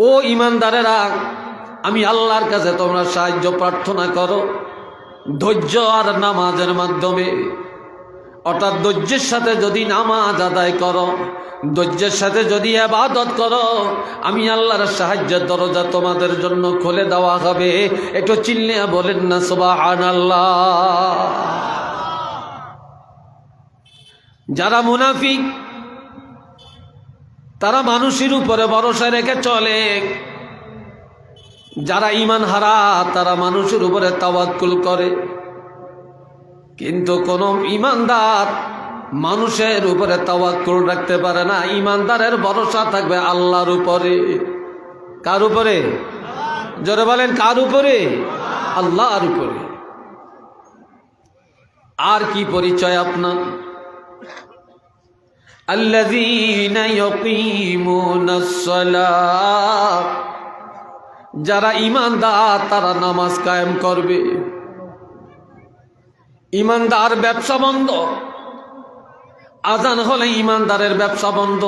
ও ইমানদারেরা, আমি আল্লাহর কাছে তোমরা সাহায্য প্রার্থনা করো। ধৈর্য আর নামাজের মাধ্যমে। অর্থাৎ ধৈর্যের সাথে যদি নামাজ আদায় করো, ধৈর্যের সাথে যদি আবাদত করো, আমি আল্লাহর সাহায্যের দরজা তোমাদের জন্য খুলে দেওয়া হবে। একটু চিল্লে বলেন না সুবাহান আল্লাহ যারা মুনাফিক তারা মানুষের উপরে ভরসা রেখে চলে। যারা ইমান হারা, তারা মানুষের উপরে তাওয়াক্কুল করে। কিন্তু কোন ইমানদার মানুষের উপরে তাওয়াক্কুল রাখতে পারে না। ইমানদারের ভরসা থাকবে আল্লাহর উপরে। কার উপরে? জোরে বলেন, কার উপরে? আল্লাহর উপরে। আর কি পরিচয় আপনার? الذين يقيمون الصلاة যারা ইমানদার তারা নামাজ কায়েম করবে ইমানদার ব্যবসা বন্ধ আজান হলে ইমানদারের ব্যবসা বন্ধ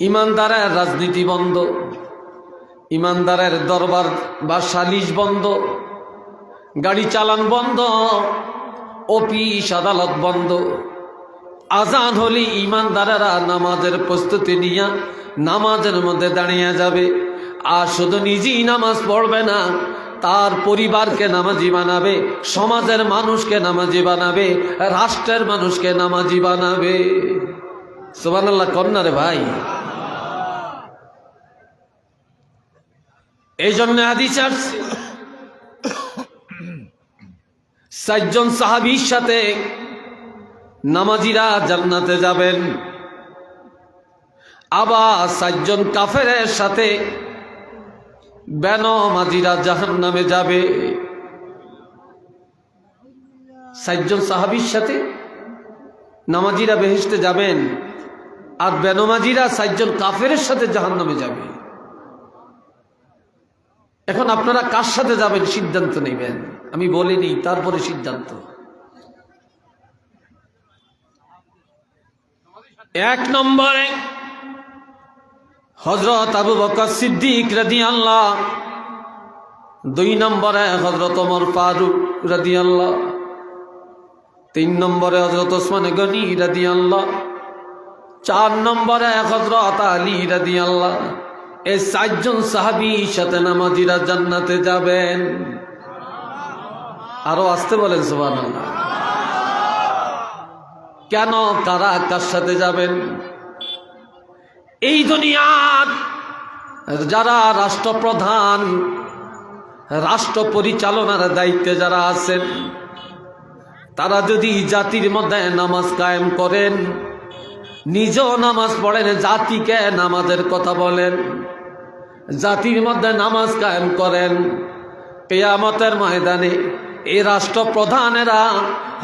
ইমানদারের রাজনীতি বন্ধ ইমানদারের দরবার বা সালিশ বন্ধ গাড়ি চালান বন্ধ অফিস আদালত বন্ধ আজান হলে ইমানদারেরা নামাজের প্রস্তুতি নিয়ে নামাজের মধ্যে দাঁড়িয়ে যাবে। আর শুধু নিজেই নামাজ পড়বে না, তার পরিবারকে নামাজি বানাবে, সমাজের মানুষকে নামাজি বানাবে, রাষ্ট্রের মানুষকে নামাজি বানাবে। সোবানাল্লাহ কন্যা রে ভাই। এই জন্য আদি চারজন সাহাবির সাথে নামাজিরা জান্নাতে যাবেন। আবার চারজন কাফেরের সাথে বেনমাজিরা জাহান নামে যাবে। চারজন সাহাবির সাথে নামাজিরা বেহেসতে যাবেন আর বেনমাজিরা চারজন কাফের সাথে জাহান নামে যাবে। এখন আপনারা কার সাথে যাবেন? সিদ্ধান্ত নেবেন। আমি বলিনি, তারপরে সিদ্ধান্ত। এক নম্বরে হজরত আবু বকর সিদ্দিক রাদি আল্লাহ দুই নম্বরে হজরত ওমর ফারুক রাদি আল্লাহ তিন নম্বরে হজরত ওসমান গনি রাদি আল্লাহ চার নম্বরে হজরত আলী রাদি আল্লাহ এই চারজন সাহাবি সাথে নামাজিরা জান্নাতে যাবেন। আরও আসতে বলেন সোবান আল্লাহ কেন কারা কার সাথে যাবেন? এই দুনিয়ার যারা রাষ্ট্রপ্রধান, রাষ্ট্র পরিচালনার দায়িত্বে যারা আছেন, তারা যদি জাতির মধ্যে নামাজ কায়েম করেন, নিজেও নামাজ পড়েন, জাতিকে নামাজের কথা বলেন, জাতির মধ্যে নামাজ কায়েম করেন পেয়ামতের ময়দানে এই রাষ্ট্রপ্রধানেরা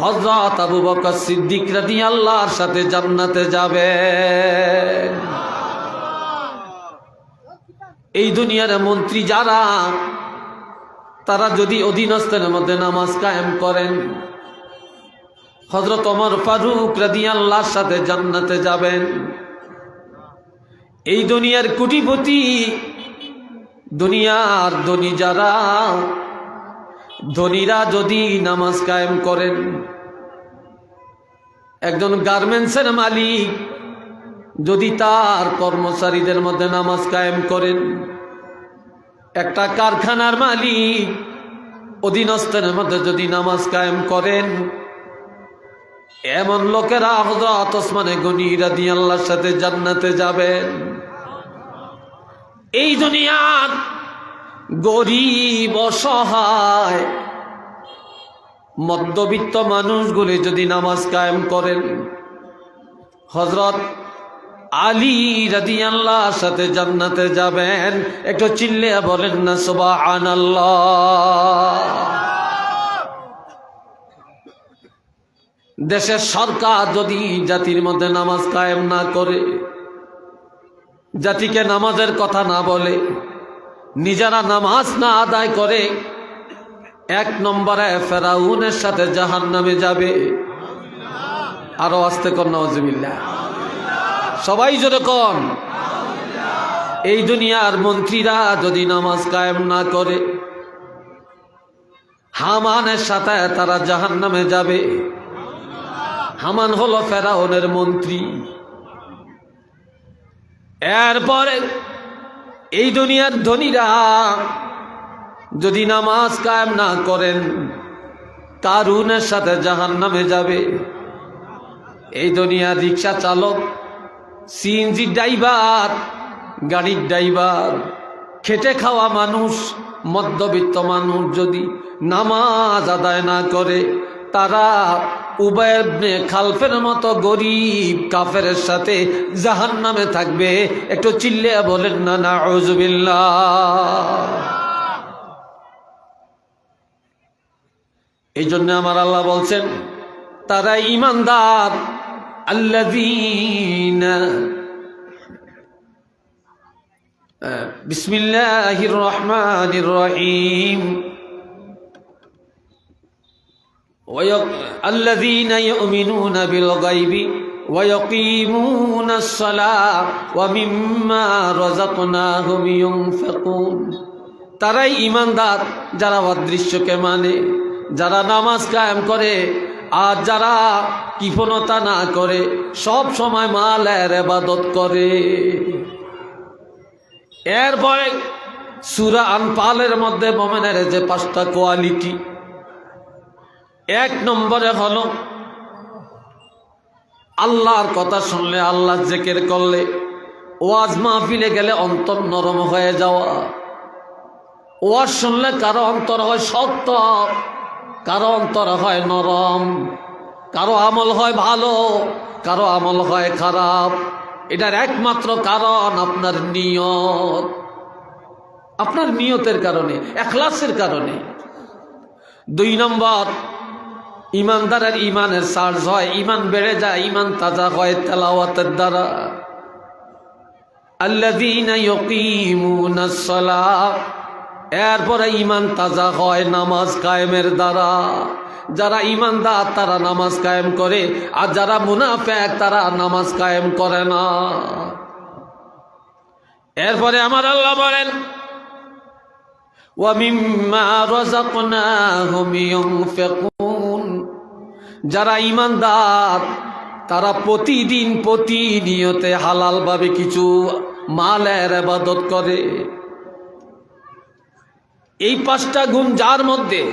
হজরত আবু বকর সিদ্দিক রাদি আল্লাহর সাথে জান্নাতে যাবে। এই দুনিয়ার মন্ত্রী যারা, তারা যদি অধীনস্থের মধ্যে নামাজ কায়েম করেন হজরত অমর ফারুক রাদি আল্লাহর সাথে জান্নাতে যাবেন। এই দুনিয়ার কুটিপতি দুনিয়ার ধনী যারা ধনীরা যদি নামাজ কায়েম করেন, একজন গার্মেন্টসের মালিক যদি তার কর্মচারীদের মধ্যে নামাজ কায়েম করেন, একটা কারখানার মালিক অধীনস্থের মধ্যে যদি নামাজ কায়েম করেন, এমন লোকেরা হজরত ওসমানে গনিরা দিয়ে আল্লাহর সাথে জান্নাতে যাবেন। এই দুনিয়ার গরিব অসহায়। মধ্যবিত্ত মানুষগুলি যদি নামাজ কায়েম করেন হজরত আলী রাদি আল্লাহর সাথে জান্নাতে যাবেন। একটু চিল্লে বলেন না সুবাহ দেশের সরকার যদি জাতির মধ্যে নামাজ কায়েম না করে, জাতিকে নামাজের কথা না বলে নিজেরা নামাজ না আদায় করে এক নম্বরে ফেরাউনের সাথে জাহান নামে যাবে। আরও আসতে কর নজমিল্লা সবাই যেরকম এই দুনিয়ার মন্ত্রীরা যদি নামাজ কায়েম না করে, হামানের সাথে তারা জাহান নামে যাবে। হামান হলো ফেরাউনের মন্ত্রী। এরপরে এই দুনিয়ার ধনীরা যদি নামাজ কায়েম না করেন কারুনের সাথে জাহান নামে যাবে। এই দুনিয়ার রিক্সা চালক সিএনজি ড্রাইভার, গাড়ির ড্রাইভার, খেটে খাওয়া মানুষ, মধ্যবিত্ত মানুষ যদি নামাজ আদায় না করে, তারা উবায়বনে খালফের মতো গরিব কাফের সাথে জাহান নামে থাকবে। একটু চিল্লে বলেন না না এই জন্য আমার আল্লাহ বলছেন, তারা ইমানদার, আল্লাযীনা বিসমিল্লাহির রহমানির রহিম। الذين يؤمنون بالغيب ويقيمون الصلاة ومما رزقناهم ينفقون তারাই ইমানদার যারা অদৃশ্যকে মানে যারা নামাজ কায়েম করে, আর যারা কৃপণতা না করে, সব সময় মালের এবাদত করে। এরপরে সুরা আনপালের মধ্যে মোমেনের যে পাঁচটা কোয়ালিটি এক নম্বরে হলো, আল্লাহর কথা শুনলে, আল্লাহ জেকের করলে, ওয়াজ মাহফিলে গেলে অন্তর নরম হয়ে যাওয়া। ওয়াজ শুনলে কারও অন্তর হয় শক্ত, কারও অন্তর হয় নরম, কারও আমল হয় ভালো, কারও আমল হয় খারাপ। এটার একমাত্র কারণ আপনার নিয়ত। আপনার নিয়তের কারণে, এখলাসের কারণে। দুই নম্বর ইমানদারের ইমানের চার্জ হয়, ইমান বেড়ে যায়, ইমান তাজা হয় তেলাওয়াতের দ্বারা। এরপরে ইমান তাজা হয় নামাজ কায়েমের দ্বারা। যারা ইমানদার, তারা নামাজ কায়েম করে, আর যারা মুনাফেক, তারা নামাজ কায়েম করে না। এরপরে আমার আল্লাহ বলেন ومما رزقناهم ينفقون যারা ইমানদার, তারা প্রতিদিন প্রতিনিয়তে হালালভাবে কিছু মালের আবাদত করে। এই পাঁচটা গুণ যার মধ্যে?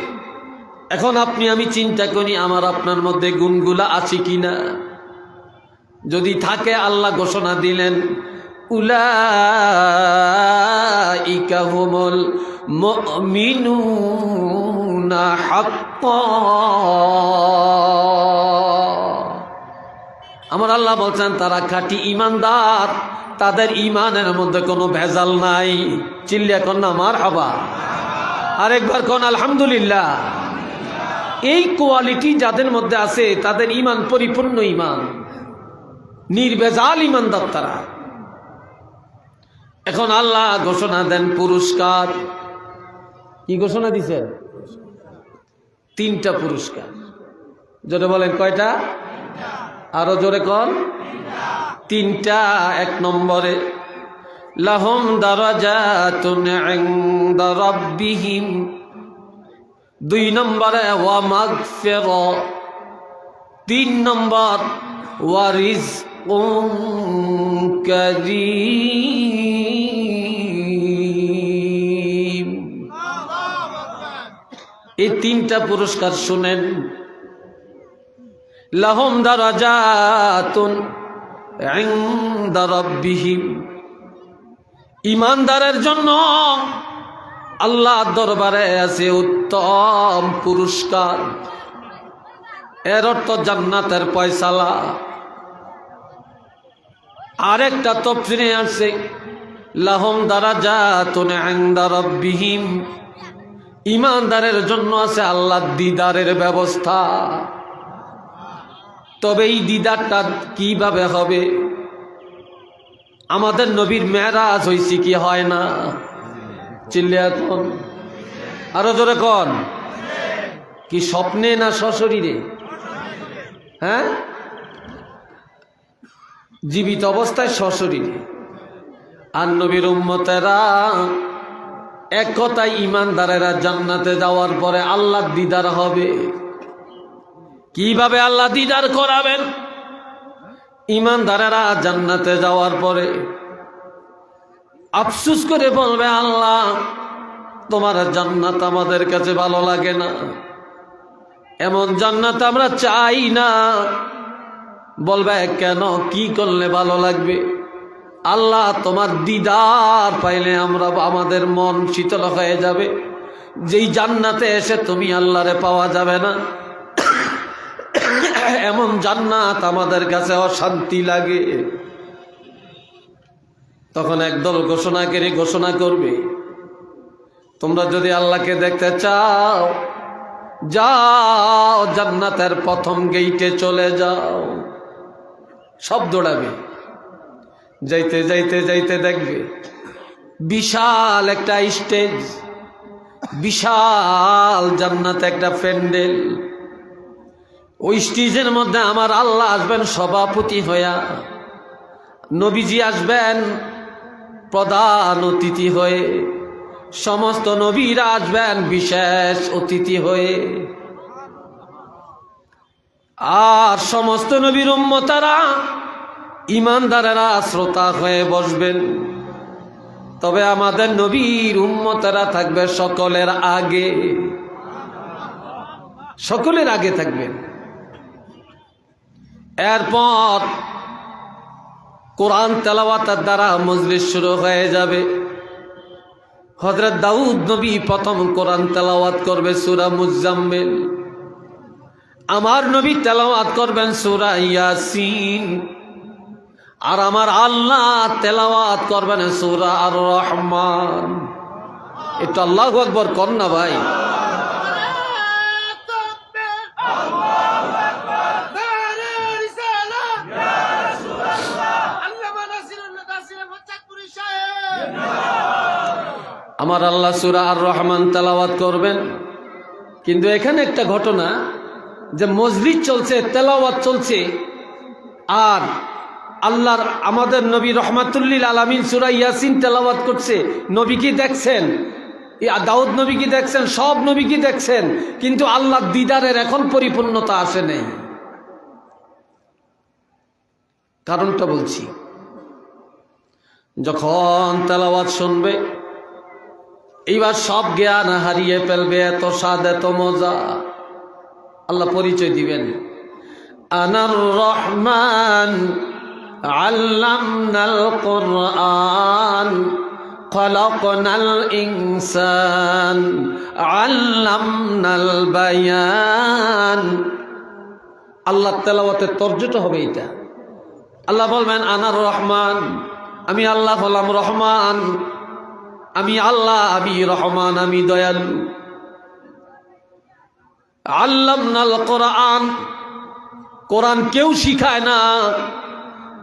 এখন আপনি আমি চিন্তা করি আমার আপনার মধ্যে গুণগুলা আছে কিনা? যদি থাকে আল্লাহ ঘোষণা দিলেন উলাইকা মুমিনুনা হাক্কান আমার আল্লাহ বলছেন, তারা খাঁটি ইমানদার, তাদের ইমানের মধ্যে কোনো ভেজাল নাই। চিল্লিয়া কন্যা মার হাবা আরেকবার কোন, আলহামদুলিল্লাহ। এই কোয়ালিটি যাদের মধ্যে আছে, তাদের ইমান পরিপূর্ণ ইমান। নির্বেজাল ইমানদার তারা। এখন আল্লাহ ঘোষণা দেন পুরস্কার। কি ঘোষণা দিছে? তিনটা পুরস্কার। জোরে বলেন, কয়টা? আরও জোরে কন। তিনটা, এক নম্বরে, লাহম রাব্বিহিম। দুই নম্বরে, ওয়া মাগফিরা। তিন নম্বর, ওয়া রিজকুন এই তিনটা পুরস্কার শুনেন। লাহম দারাজাতুন রাব্বিহিম। ইমানদারের জন্য আল্লাহ দরবারে আছে উত্তম পুরস্কার। এর অর্থ জান্নাতের পয়সালা। আরেকটা তফসিরে আছে, লাহম দ্বারা যা তুনে রব্বিহিম। ইমানদারের জন্য আছে আল্লাহ দিদারের ব্যবস্থা। তবে এই দিদারটা কীভাবে হবে? আমাদের নবীর মেয়েরাজ হয়েছে কি হয় না? চিল্লে এখন আরও জোরে কন। কি স্বপ্নে না সশরীরে? হ্যাঁ? জীবিত অবস্থায় সশরীরে। আর নবীর উম্মতেরা এক কথায় ইমানদারেরা জান্নাতে যাওয়ার পরে আল্লাহ দিদার হবে। কীভাবে আল্লাহ দিদার করাবেন? ইমানদারেরা জান্নাতে যাওয়ার পরে আফসুস করে বলবে, আল্লাহ, তোমার জান্নাত আমাদের কাছে ভালো লাগে না। এমন জান্নাত আমরা চাই না। বলবে, কেন? কি করলে ভালো লাগবে? আল্লাহ তোমার দিদার পাইলে আমরা আমাদের মন শীতল হয়ে যাবে। যেই জান্নাতে এসে তুমি আল্লাহরে পাওয়া যাবে না। এমন জান্নাত আমাদের কাছে অশান্তি লাগে। তখন একদল ঘোষণা ঘোষণাকারী ঘোষণা করবে, তোমরা যদি আল্লাহকে দেখতে চাও, যাও জান্নাতের প্রথম গেইটে চলে যাও। সব দৌড়াবে যাইতে যাইতে যাইতে দেখবে। বিশাল একটা স্টেজ। বিশাল জান্নাতে একটা প্যান্ডেল। ওই স্টেজের মধ্যে আমার আল্লাহ আসবেন, সভাপতি হইয়া। নবীজি আসবেন, প্রধান অতিথি হয়ে। সমস্ত নবীরা আসবেন, বিশেষ অতিথি হয়ে। আর সমস্ত নবীর উম্মতারা ইমানদারেরা শ্রোতা হয়ে বসবেন। তবে আমাদের নবীর উম্মতারা থাকবে সকলের আগে। সকলের আগে থাকবেন এরপর কোরআন তেলাওয়াতের দ্বারা মজলিস শুরু হয়ে যাবে। হজরত দাউদ নবী প্রথম কোরআন তেলাওয়াত করবে সুরা মুজাম্মেল। আমার নবী তেলাওয়াত করবেন সুরা ইয়াসিন। আর আমার আল্লাহ তেলাওয়াত করবেন সুরা আর রহমান এটা আল্লাহ আকবর কর না ভাই। আমার আল্লাহ সুরা আর রহমান তেলাওয়াত করবেন। কিন্তু এখানে একটা ঘটনা যে মসজিদ চলছে, তেলাওয়াত চলছে, আর আল্লাহর আমাদের নবী রহমাতুল্লিল আলমিন সুরা ইয়াসিন তেলাওয়াত করছে। নবী কি দেখছেন? দাউদ নবী কি দেখছেন? সব নবী কি দেখছেন? কিন্তু আল্লাহ দিদারের এখন পরিপূর্ণতা আসে নেই। কারণটা বলছি, যখন তেলাওয়াত শুনবে, এইবার সব জ্ঞান হারিয়ে ফেলবে, এত স্বাদ, এত মজা। আল্লাহ পরিচয় দিবেন। আনার রহমান আল্লামনাল কোরআন, খলকনাল ইনসান, আল্লামনাল বায়ান। আল্লাহ তেলাওয়াতে তর্জটা হবে এটা। আল্লাহ বলবেন আনার রহমান, আমি আল্লাহ হলাম রহমান, আমি আল্লাহ, আমি রহমান, আমি দয়ালু। আল্লাহ কোরআন কোরআন কেউ শিখায় না।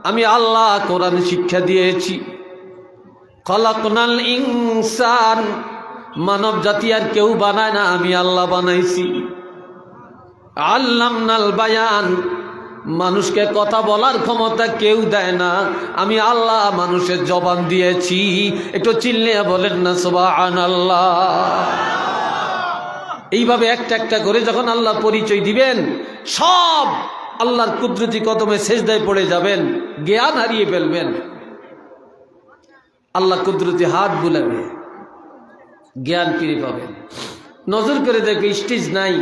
আমি আল্লাহ কোরআন শিক্ষা দিয়েছি। খলাকনাল ইনসান, মানব জাতি আর কেউ বানায় না, আমি আল্লাহ বানাইছি। আল্লাম নাল বায়ান, মানুষকে কথা বলার ক্ষমতা কেউ দেয় না, আমি আল্লাহ মানুষের জবান দিয়েছি। একটু চিল্লে বলেন না সোবান আল্লাহ এইভাবে একটা একটা করে যখন আল্লাহ পরিচয় দিবেন, সব আল্লাহর কুদরতি কদমে শেষদায় পড়ে যাবেন, জ্ঞান হারিয়ে ফেলবেন। আল্লাহ কুদরতি হাত বুলাবে, জ্ঞান ফিরে পাবেন। নজর করে দেখবে স্টেজ নাই,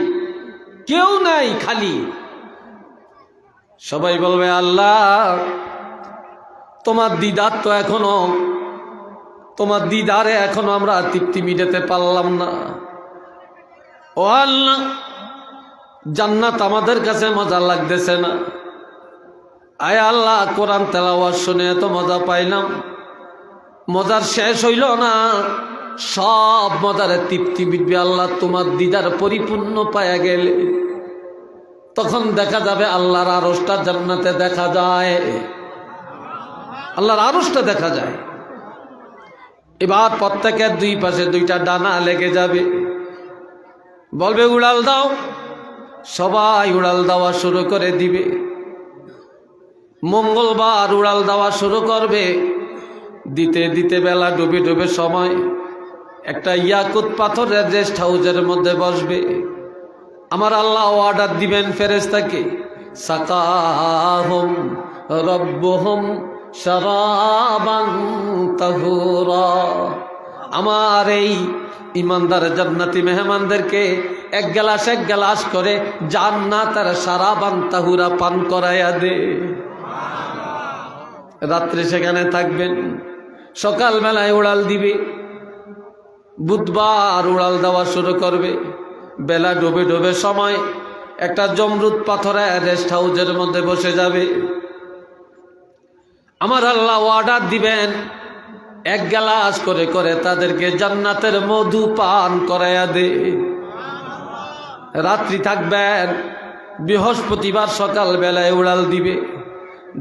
কেউ নাই খালি। সবাই বলবে, আল্লাহ, তোমার দিদার তো এখনও, তোমার দিদারে এখনও আমরা তৃপ্তি মিটাতে পারলাম না। ও আল্লাহ, জান্নাত আমাদের কাছে মজা লাগতেছে না। আয় আল্লাহ, কোরআন তেলাওয়াজ শুনে এত মজা পাইলাম। মজার শেষ হইল না, সব মজারে তৃপ্তি মিটবে আল্লাহ, তোমার দিদার পরিপূর্ণ পায়া গেলে। তখন দেখা যাবে আল্লাহর আরসটা জান্নাতে দেখা যায়। আল্লাহর আরসটা দেখা যায়। এবার প্রত্যেকের দুই পাশে দুইটা ডানা লেগে যাবে। বলবে, উড়াল দাও। সবাই উড়াল দেওয়া শুরু করে দিবে। মঙ্গলবার উড়াল দেওয়া শুরু করবে। দিতে দিতে বেলা ডুবে ডুবে সময়। একটা ইয়াকুত পাথরের রেস্ট হাউসের মধ্যে বসবে। আমার আল্লাহ অর্ডার দিবেন ফেরেস্তাকে সাকাহম রব্বহম শরাবান তাহুরা। আমার এই ইমানদার জান্নাতি মেহমানদেরকে এক গ্লাস এক গ্লাস করে জান্নাতের সারাবান তাহুরা পান করাইয়া দে। রাত্রে সেখানে থাকবেন, সকালবেলায় উড়াল দিবে, বুধবার উড়াল দেওয়া শুরু করবে। বেলা ডোবে ডোবে সময়, একটা জমরুদ পাথরে রেস্ট হাউসের মধ্যে বসে যাবে। আমার আল্লাহ অর্ডার দিবেন এক গ্লাস করে করে তাদেরকে জান্নাতের মধু পান করাইয়া দে। রাত্রি থাকবেন, বৃহস্পতিবার সকাল বেলায় উড়াল দিবে।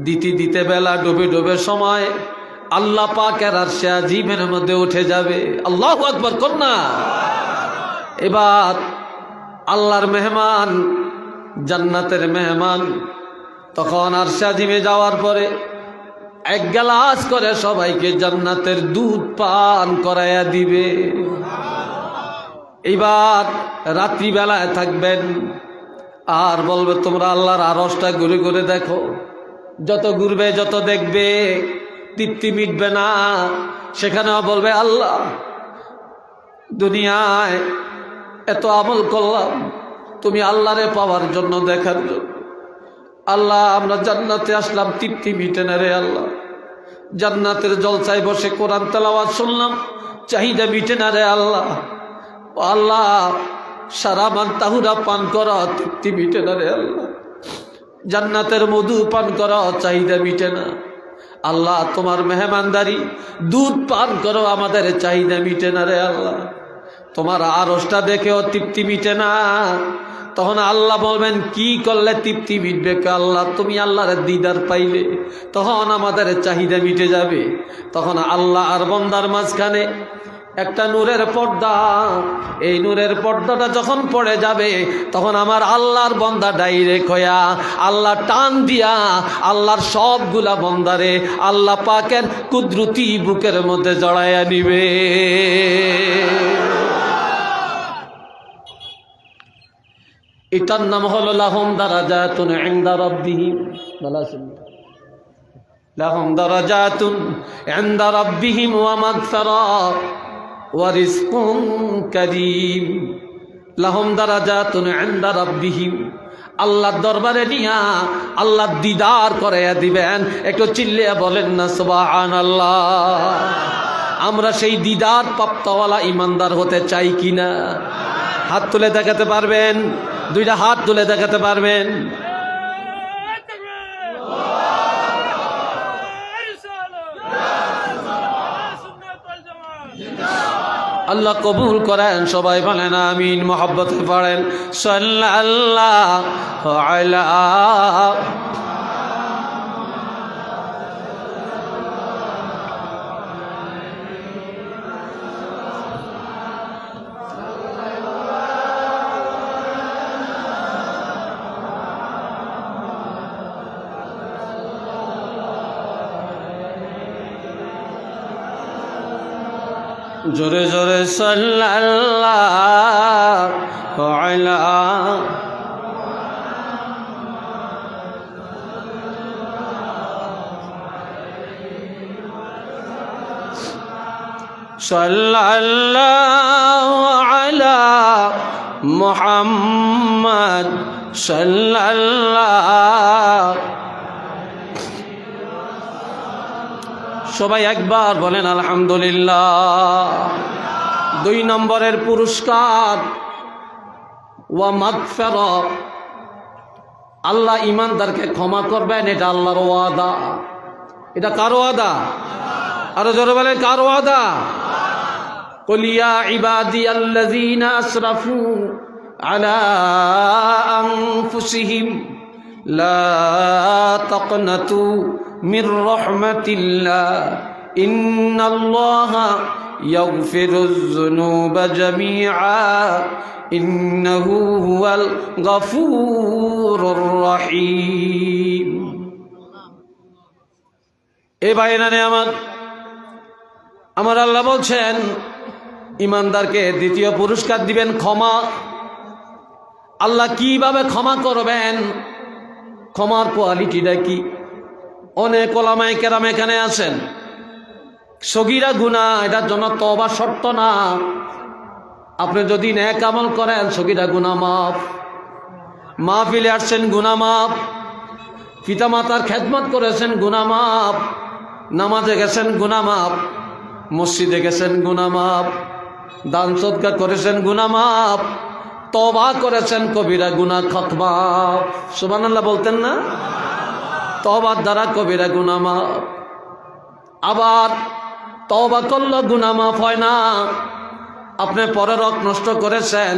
দিতে দিতে বেলা ডুবে ডুবে সময়, আল্লাহ পাকের আর জীবের মধ্যে উঠে যাবে। আল্লাহ আকবর কন্যা এবার আল্লাহর মেহমান, জান্নাতের মেহমান, তখন আর জিমে যাওয়ার পরে এক গ্লাস করে সবাইকে জান্নাতের দুধ পান করাইয়া দিবে। এইবার রাত্রিবেলায় থাকবেন, আর বলবে, তোমরা আল্লাহর আরসটা ঘুরে ঘুরে দেখো। যত ঘুরবে, যত দেখবে, তৃপ্তি মিটবে না। সেখানেও বলবে, আল্লাহ, দুনিয়ায় এত আমল করলাম, তুমি আল্লাহরে পাওয়ার জন্য দেখার জন্য। আল্লাহ, আমরা জান্নাতে আসলাম, তৃপ্তি মিটে না রে আল্লাহ। জান্নাতের জলসায় বসে কোরআন তেলাওয়াত শুনলাম, চাহিদা মিটে না রে আল্লাহ। আল্লাহ, সারা মান তাহুরা পান করা, তৃপ্তি মিটে না রে আল্লাহ। জান্নাতের মধু পান করা, চাহিদা মিটে না। আল্লাহ, তোমার মেহমানদারি দুধ পান করো, আমাদের চাহিদা মিটে না রে আল্লাহ। তোমার আরসটা দেখেও তৃপ্তি মিটে না। তখন আল্লাহ বলবেন, কি করলে তৃপ্তি মিটবে আল্লাহ? তুমি আল্লাহর দিদার পাইলে। তখন আমাদের চাহিদা মিটে যাবে। তখন আল্লাহ আর বন্দার মাঝখানে একটা নূরের পর্দা। এই নূরের পর্দাটা যখন পড়ে যাবে, তখন আমার আল্লাহর বন্দা ডাইরেক্ট হইয়া আল্লাহ টান দিয়া আল্লাহর সবগুলা বন্দারে আল্লাহ পাকের কুদরতি বুকের মধ্যে জড়াইয়া নিবে। এটার নাম হলো লাহম দারাজাতুন ইনদা রাব্বিহিম। লাহম দারাজাতুন ইনদা রাব্বিহিম ওয়া মাগফিরা ওয়া রিজকুন লাহম দারাজাতুন ইনদা রাব্বিহিম। আল্লাহর দরবারে নিয়া আল্লাহ দিদার করাইয়া দিবেন। একটু চিল্লিয়া বলেন না, সুবহানাল্লাহ। আমরা সেই দিদার প্রাপ্তওয়ালা ইমানদার হতে চাই কিনা? হাত তুলে দেখাতে পারবেন? দুইটা হাত তুলে দেখাতে পারবেন। আল্লাহ কবুল করেন সবাই বলেন আমিন মোহাব্বতে পড়েন। সাল্লাল্লাহ জোরে জোরে সাল্লাল্লাহ সাল্লাল্লাহু আলা মুহাম্মদ সাল্লাল্লাহ সবাই একবার বলেন, আলহামদুলিল্লাহ। দুই নম্বরের পুরস্কার, ওয়া মাগফের আল্লাহ ইমানদারকে ক্ষমা করবেন, এটা আল্লাহর ওয়াদা। এটা কার ওয়াদা? আরও জোরে বলেন, কার ওয়াদা? কলিয়া ইবাদি আল্লাযীনা আসরাফু আলা আনফুসিহিম লা তাকনাতু من رحمة الله إن الله يغفر الذنوب جميعا إنه هو الغفور الرحيم এ ভাইরা নে আমার আমার আল্লাহ বলছেন ইমানদারকে দ্বিতীয় পুরস্কার দিবেন ক্ষমা আল্লাহ কিভাবে ক্ষমা করবেন ক্ষমার কোয়ালিটিটা কি অনেক ওলামায় কেরাম এখানে আছেন। সগিরা গুণা, এটার জন্য তবা শর্ত না। আপনি যদি ন্যাক আমল করেন, সগিরা গুণা মাফ। মাহফিলে আসছেন, গুণা মাফ। পিতামাতার খেদমত করেছেন, গুণা মাফ। নামাজে গেছেন, গুণা মাফ। মসজিদে গেছেন, গুণা মাফ। দান সৎকার করেছেন, গুণা মাফ। তবা করেছেন, কবিরা গুণা খতমাফ সুবহানাল্লাহ বলতেন না? তবার দ্বারা কবিরা গুণা মাফ আবার তবা করলে গুণা মাফ হয় না। আপনি পরে রক নষ্ট করেছেন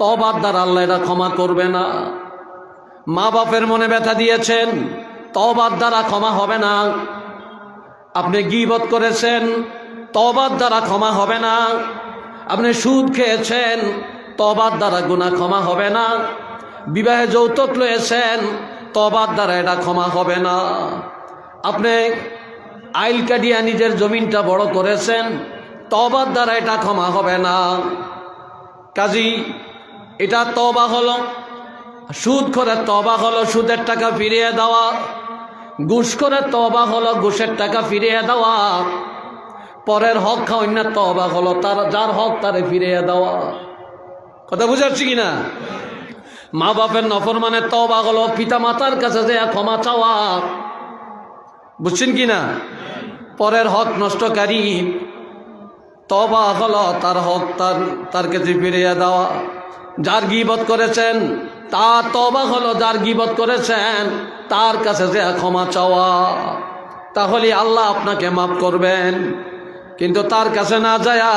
তবার দ্বারা আল্লাহ এটা ক্ষমা করবে না। মা বাপের মনে ব্যথা দিয়েছেন তবার দ্বারা ক্ষমা হবে না। আপনি গিবত করেছেন তবার দ্বারা ক্ষমা হবে না। আপনি সুদ খেয়েছেন তবার দ্বারা গুণা ক্ষমা হবে না। বিবাহে যৌতুক লয়েছেন তবার দ্বারা এটা ক্ষমা হবে না। আপনি আইল কাটিয়া নিজের জমিনটা বড় করেছেন তবার দ্বারা এটা ক্ষমা হবে না। কাজী, এটা তবা হলো, সুদ করে তবা হলো সুদের টাকা ফিরিয়ে দেওয়া, ঘুষ করে তবা হলো ঘুষের টাকা ফিরিয়ে দেওয়া, পরের হক না তবা হলো তার, যার হক তারে ফিরিয়ে দেওয়া। কথা বুঝাচ্ছি কি না? মা বাপের নফর মানে তবা হলো পিতা মাতার কাছে যে ক্ষমা চাওয়া। বুঝছেন কি না পরের হক নষ্টকারী। তবা হলো তার হক, তার তার কাছে ফিরিয়ে দেওয়া। যার গিবত করেছেন, তার তবা হলো যার গিবত করেছেন, তার কাছে যে ক্ষমা চাওয়া। তাহলে আল্লাহ আপনাকে মাফ করবেন। কিন্তু তার কাছে না যায়া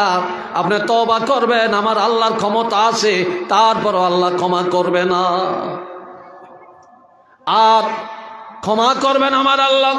আপনি তবা করবেন, আমার আল্লাহর ক্ষমতা আছে, তারপরও আল্লাহ ক্ষমা করবে না। আর ক্ষমা করবেন আমার আল্লাহ।